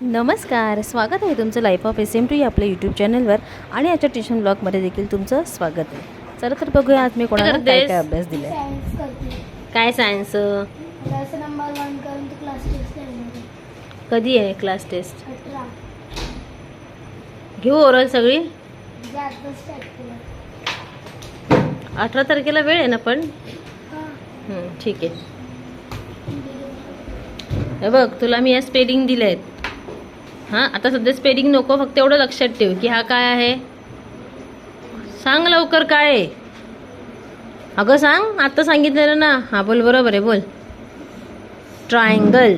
नमस्कार स्वागत आहे तुमचं life of S M T आपल्या यूट्यूब चॅनलवर आणि आजच्या ट्युशन ब्लॉगमध्ये देखील तुमचं स्वागत आहे. चला तर बघूया आज मी कोणाला काय? काय अभ्यास दिला काय सायन्स कधी आहे क्लास टेस्ट घेऊ ओरल सगळी? अठरा तारखेला वेळ आहे ना पण? ठीक आहे. बघ तुला मी या स्पेलिंग दिल्या आहेत हां आता सध्या स्पेलिंग नको फक्त एवढं लक्षात ठेव की हा काय आहे? सांग लवकर काय आहे. अगं सांग आत्ता सांगितलेलं ना. हां बोल बरोबर आहे बोल. ट्रायंगल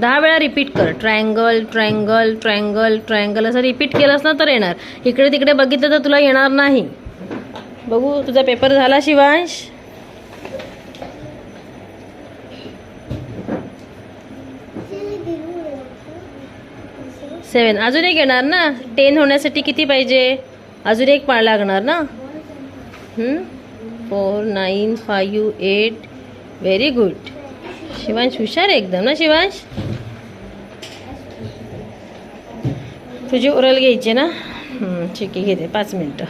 दहा वेळा रिपीट कर. ट्रायंगल ट्रायंगल ट्रायंगल ट्रायंगल असं रिपीट केलंस ना तर येणार. इकडे तिकडे बघितलं तर तुला येणार नाही. बघू तुझा पेपर झाला शिवांश? सेवन अजून एक येणार ना? टेन होण्यासाठी किती पाहिजे? अजून एक पाळ लागणार ना? Four nine five eight very good Shivansh हुशार आहे एकदम ना शिवांश? तुझी ओरल घ्यायची ना? ठीक आहे घेते. पाच मिनटं.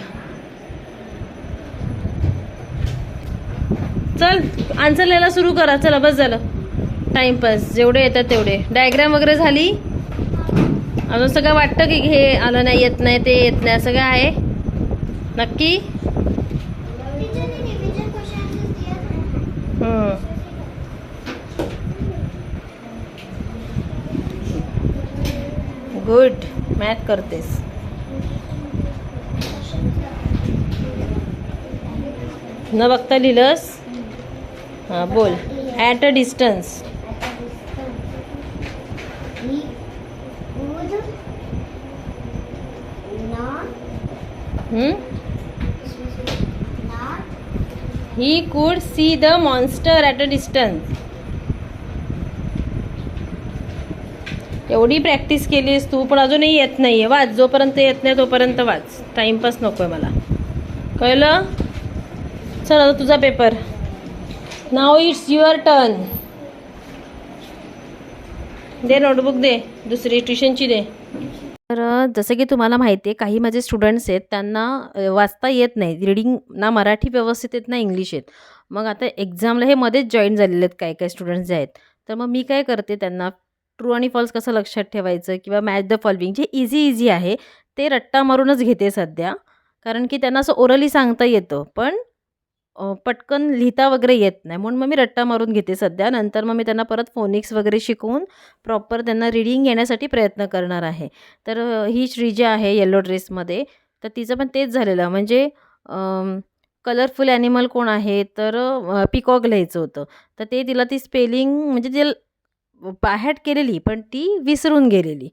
चल आन्सर लिहायला सुरू करा. चला बस झालं. टाइमपास जेवढे येतात तेवढे. डायग्राम वगैरे झाली? अजून सगळं वाटतं की हे आलं नाही येत नाही ते येत नाही सगळं आहे? नक्की? गुड मॅथ करतेस. न बघता लिहिलंस? हां बोल. At a distance he could see the monster at a distance एवढी प्रॅक्टिस केलीस तू पण अजूनही येत नाही आहे वाच जोपर्यंत येत नाही तोपर्यंत वाच. टाईमपास नको आहे मला. कळलं? चल आता तुझा पेपर नाव इट्स युअर टर्न दे नोटबुक दे दुसरी ट्युशनची दे. तर जसं की तुम्हाला माहिती आहे काही माझे स्टुडंट्स आहेत त्यांना वाचता येत नाही. रीडिंग ना मराठी व्यवस्थित येत ना इंग्लिश येत. मग आता एक्झामला हे मध्येच जॉईन झालेले आहेत काही काही स्टुडंट्स जे आहेत. तर मग मी काय करते त्यांना ट्रू आणि फॉल्स कसं लक्षात ठेवायचं किंवा मॅच द फॉलोविंग जे इझी इझी आहे ते रट्टा मारूनच घेते सध्या. कारण की त्यांना असं ओरली सांगता येतं. पण पटकन लिहिता वगैरे येत नाही. म्हणून मग मी रट्टा मारून घेते सध्या. नंतर मग मी त्यांना परत फोनिक्स वगैरे शिकवून प्रॉपर त्यांना रीडिंग येण्यासाठी प्रयत्न करणार आहे. तर ही ही श्रीजा आहे येलो ड्रेसमध्ये तर तिचं पण तेच झालेलं म्हणजे कलरफुल ॲनिमल कोण आहे? तर पिकॉक लिहायचं होतं. तर ते तिला ती स्पेलिंग म्हणजे ते पाहॅट केलेली पण ती विसरून गेलेली.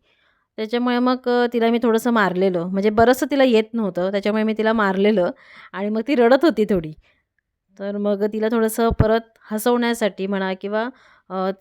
त्याच्यामुळे मग तिला मी थोडंसं मारलेलं. म्हणजे बरंचसं तिला येत नव्हतं. त्याच्यामुळे मी तिला मारलेलं. आणि मग ती रडत होती थोडी. तर मग तिला थोडंसं परत हसवण्यासाठी म्हणा किंवा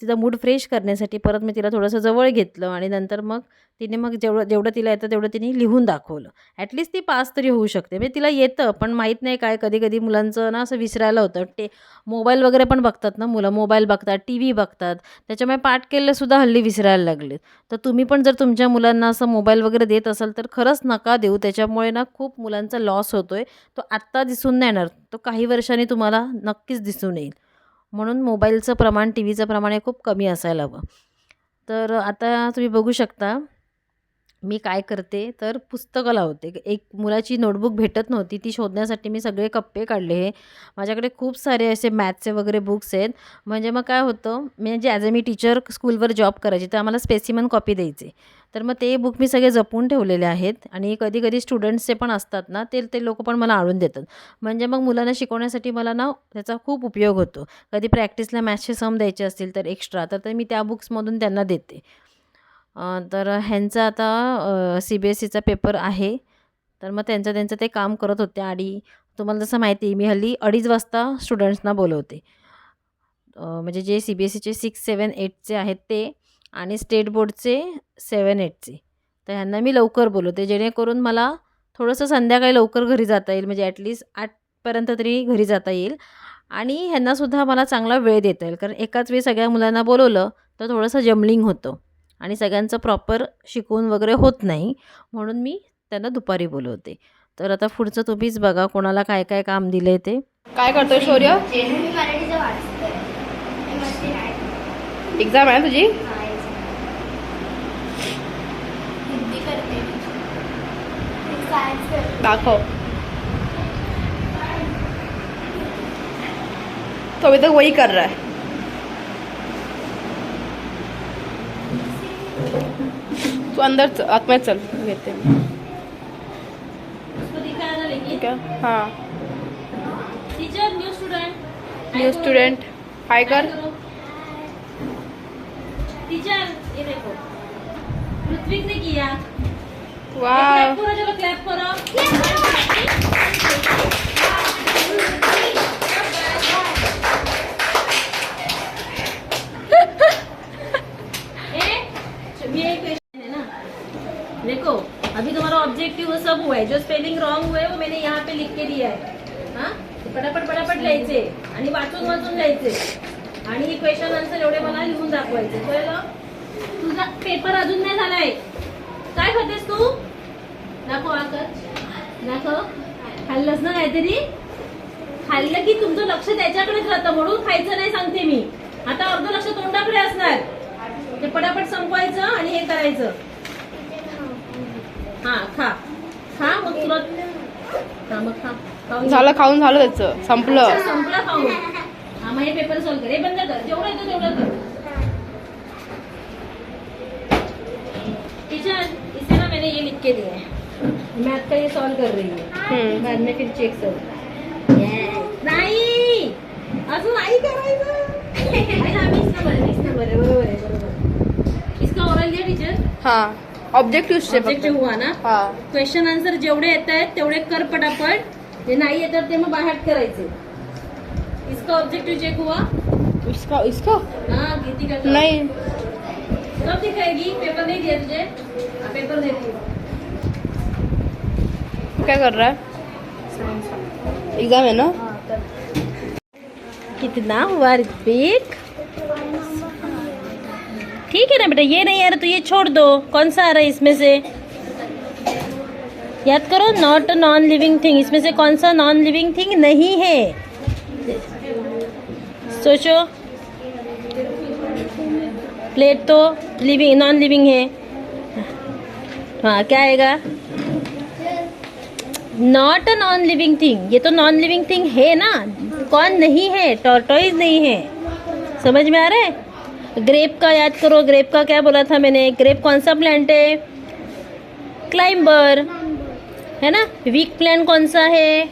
तिचा मूड फ्रेश करण्यासाठी परत मी तिला थोडंसं जवळ घेतलं आणि नंतर मग तिने मग जेवढं जेवढं तिला येतं तेवढं तिने लिहून दाखवलं. ॲटलिस्ट ती पास तरी होऊ शकते. म्हणजे तिला येतं पण माहीत नाही काय. कधी कधी मुलांचं ना असं विसरायला होतं. ते मोबाईल वगैरे पण बघतात ना मुलं. मोबाईल बघतात टी व्ही बघतात. त्याच्यामुळे पाठ केलेसुद्धा हल्ली विसरायला लागलेत. तर तुम्ही पण जर तुमच्या मुलांना असं मोबाईल वगैरे देत असाल तर खरंच नका देऊ. त्याच्यामुळे ना खूप मुलांचा लॉस होतो आहे तो आत्ता दिसून नाही येणार. तो काही वर्षांनी तुम्हाला नक्कीच दिसून येईल. म्हणून मोबाईलचं प्रमाण टी व्हीचं प्रमाण हे खूप कमी असायला हवं. तर आता तुम्ही बघू शकता मी काय करते तर पुस्तकं लावते. एक मुलाची नोटबुक भेटत नव्हती ती शोधण्यासाठी मी सगळे कप्पे काढले हे. माझ्याकडे खूप सारे असे मॅथ्सचे वगैरे बुक्स आहेत. म्हणजे मग काय होतं म्हणजे ॲज अ मी टीचर स्कूलवर जॉब करायची तर आम्हाला स्पेसिमन कॉपी द्यायचे. तर मग ते बुक मी सगळे जपून ठेवलेले आहेत. आणि कधी कधी स्टुडंट्सचे पण असतात ना ते ते लोक पण मला आणून देतात. म्हणजे मग मुलांना शिकवण्यासाठी मला ना त्याचा खूप उपयोग होतो. कधी प्रॅक्टिसला मॅथ्सचे सम द्यायचे असतील तर एक्स्ट्रा तर ते मी त्या बुक्समधून त्यांना देते. तर ह्यांचा आता सी बी एस ईचा पेपर आहे. तर मग त्यांचं त्यांचं ते काम करत होते आणि तुम्हाला जसं माहिती आहे मी हल्ली अडीच वाजता स्टुडंट्सना बोलवते. म्हणजे जे सी बी एस ईचे सिक्स सेवन एटचे आहेत ते आणि स्टेट बोर्डचे सेवन एटचे तर ह्यांना मी लवकर बोलवते. जेणेकरून मला थोडंसं संध्याकाळी लवकर घरी जाता येईल. म्हणजे ॲटलिस्ट आठपर्यंत तरी घरी जाता येईल. आणि ह्यांनासुद्धा मला चांगला वेळ देता येईल. कारण एकाच वेळी सगळ्या मुलांना बोलवलं तर थोडंसं जमलिंग होतं. आणि सगळ्यांचं प्रॉपर शिकवून वगैरे होत नाही. म्हणून मी त्यांना दुपारी बोलवते. तर आता पुढचं तुम्हीच बघा कोणाला काय काय काम दिले ते. काय करतोय शौर्य? एक्झाम आहे ना तुझी? दाखव. तो अभी तक वही कर रहा है. तू अंदर आतमध्ये चल घेते हां. Teacher new student new student hi कर टीचर ये देखो. ऋत्विक ने किया. वाह क्लैप करो चलो क्लैप करो. आणि वाचून वाचून घ्यायचे आणि क्वेश्चन आन्सर एवढे मला लिहून दाखवायचे. कळलं? तुझा पेपर अजून नाही झालाय. काय खातेस तू? दाखव आकर. दाखव. खाल्लंस ना काहीतरी? खाल्लं की तुमचं लक्ष त्याच्याकडेच राहतं. म्हणून खायचं नाही सांगते मी. आता अर्ध लक्ष तोंडाकडे असणार. ते पटापट संपवायचं आणि हे करायचं. हा खा. खा मग तुला झालं खाऊन झालं त्याचं. संपलं. संपला खाऊन. हा मग हे पेपर सॉल्व कर. हे बंद कर. जेवढं येतं तेवढं कर. टीचर इसे ना मैंने ये लिख के दिया है. मैथ का ये सॉल्व कर रही है. बाद में फिर चेक कर. नाही अजून नाही करायचं बरोबर आहे बरोबर इसका ओरल दिया टीचर हां. ऑब्जेक्टिव्ह ऑब्जेक्टिव्ह हुआ ना? हां. क्वेश्चन आन्सर जेवढे येत आहेत तेवढे कर पटापट जे नाही येतात ते मग बाहेर करायचे. इसका ऑब्जेक्टिव्ह चेक हुआ? इसका इसका? हाँ गीति का. नहीं. कब दिखाएगी पेपर नहीं दिया तुझे? हाँ, पेपर क्या कर रहा है? एग्जाम है ना? कितना हुआ ऋत्विक ठीक है ना बेटा? ये नहीं आ रहा तो ये छोड़ दो। कौन सा आ रहा है इसमें से? याद करो not a non living thing इसमें से कौन सा नॉन लिविंग थिंग नहीं है? सोचो। प्लेट तो लिविंग नॉन लिविंग है। हाँ क्या आएगा? Not a non living thing ये तो नॉन लिविंग थिंग है ना? कौन नहीं है? टॉर्टोइज नहीं है। समझ में आ रहा है? ग्रेप का याद करो ग्रेप का क्या बोला था मैंने? ग्रेप कौन सा प्लांट है? क्लाइंबर है ना? वीक प्लांट कौन सा है?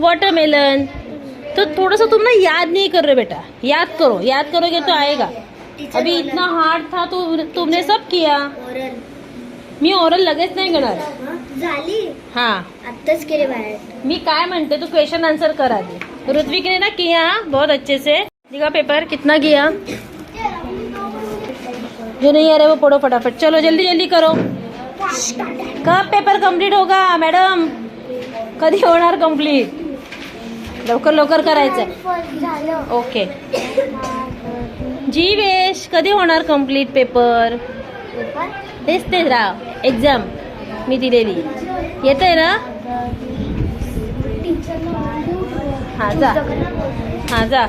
वाटरमेलन तो थोड़ा सा तुम ना याद नहीं कर रहे बेटा। याद करो याद करोगे तो आएगा। अभी इतना हार्ड था तो तुमने सब किया। मी ओरल लगेच नाही घेणार झाली. हाँ. केले बाहेर. मी काय म्हणते तू क्वेश्चन आंसर कर आधी. ऋत्विक ने ना किया बहुत अच्छे से. दिखा पेपर कितना किया? जो नहीं आ रहे वो पढ़ो फटाफट। चलो जल्दी जल्दी करो। कब पेपर कंप्लीट होगा मॅडम? कधी होणार कंप्लीट लवकर लवकर करायचं ओके जीवेश कधी होणार कंप्लीट पेपर तेच तेच राव एक्झाम मी दिलेली. येत आहे ना? हा जा. हां जा.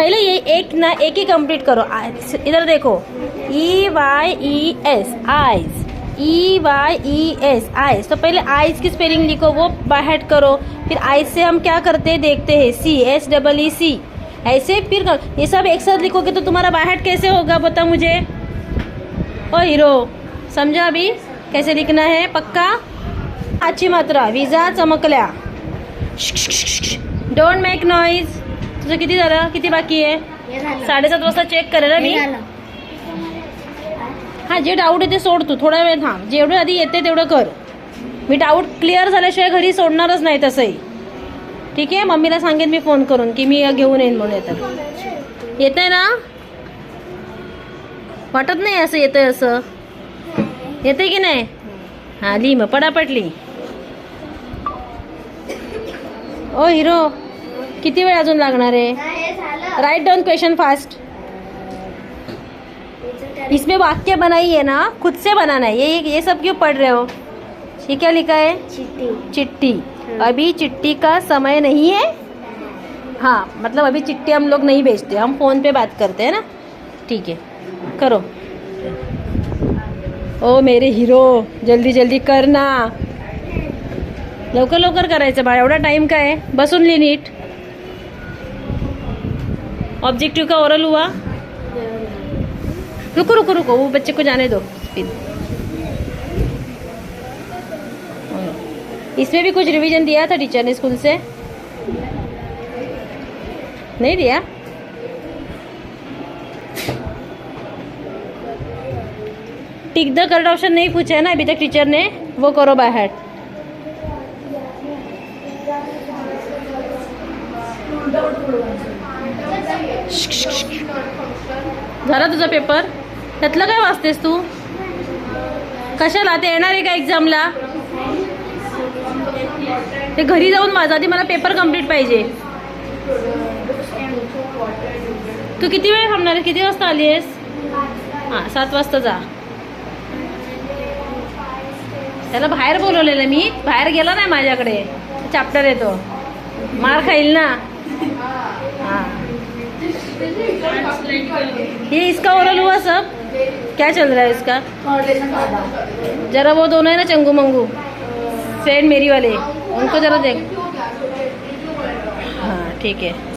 पहले ये एक ना एक ही कंप्लीट करो। इधर देखो। E Y E S eyes E Y E S eyes तो पहले आइज़ की स्पेलिंग लिखो, वो बाहर करो। फिर आइज़ से हम क्या करते हैं? देखते हैं। C S double E C ऐसे फिर कर- ये सब एक साथ लिखोगे तो तुम्हारा बाहर कैसे होगा? बता मुझे। ओ, हीरो। समझा अभी? कैसे लिखना है? पक्का? अच्छी मात्रा। वीज़ा चमकल्या डोंट मेक नॉईज तुझं किती झालं? किती बाकी आहे? साडेसात वाजता चेक करेल मी? हे जे डाऊट आहे ते सोड तू. थोडा वेळ थांब. जेवढं आधी येते तेवढं कर. मी डाऊट क्लिअर झाल्याशिवाय घरी सोडणारच नाही तसंही. ठीक आहे? मम्मीला सांगेन मी फोन करून की मी घेऊन येईन म्हणून येतं येतंय ना? वाटत नाही असं येतंय असं. येते की नाही? हा ली मग पडापट ली. ओ हिरो. किती वेळ अजून लागणार आहे? हे राइट डाउन क्वेश्चन फास्ट इसमें वाक्य बनाइए ना? खुद से बनाना है। ये ये सब क्यों पढ़ रहे हो? ये क्या लिखा है? चिट्टी चिट्ठी। अभी चिट्ठी का समय नहीं है? हाँ मतलब अभी चिट्ठी हम लोग नहीं भेजते। हम फ़ोन पे बात करते हैं ना? ठीक है। करो। ओ मेरे हिरो जल्दी जल्दी कर ना लवकर लवकर करायचं बाळ। एवढा टाइम काय? बसून लिही नीट ऑब्जेक्टिव का ओरल हुआ? रुको रुको रुको, वो बच्चे को जाने दो इसमें भी कुछ रिवीजन दिया था टीचर ने स्कूल से? नहीं दिया? टिक द करेक्ट ऑप्शन नहीं पूछा है ना, अभी तक टीचर ने? वो करो बाय झाला तुझा पेपर. त्यातलं काय वाचतेस तू? कशाला? ते येणार आहे का एक्झामला ते घरी जाऊन वाचा आधी मला पेपर कंप्लीट पाहिजे. तू किती वेळ थांबणार आहे? किती वाजता आली आहेस हां सात वाजता जा. त्याला बाहेर बोलवलेलं मी. बाहेर गेला नाही माझ्याकडे. चॅप्टर येतो. मार खाईल ना? हां. ये इसका ओरल हुआ सब? क्या चल रहा है इसका? जरा वो दोनों है ना चंगू मंगू? फ्रेंड मेरी वाले। उनको जरा देख। हाँ ठीक है।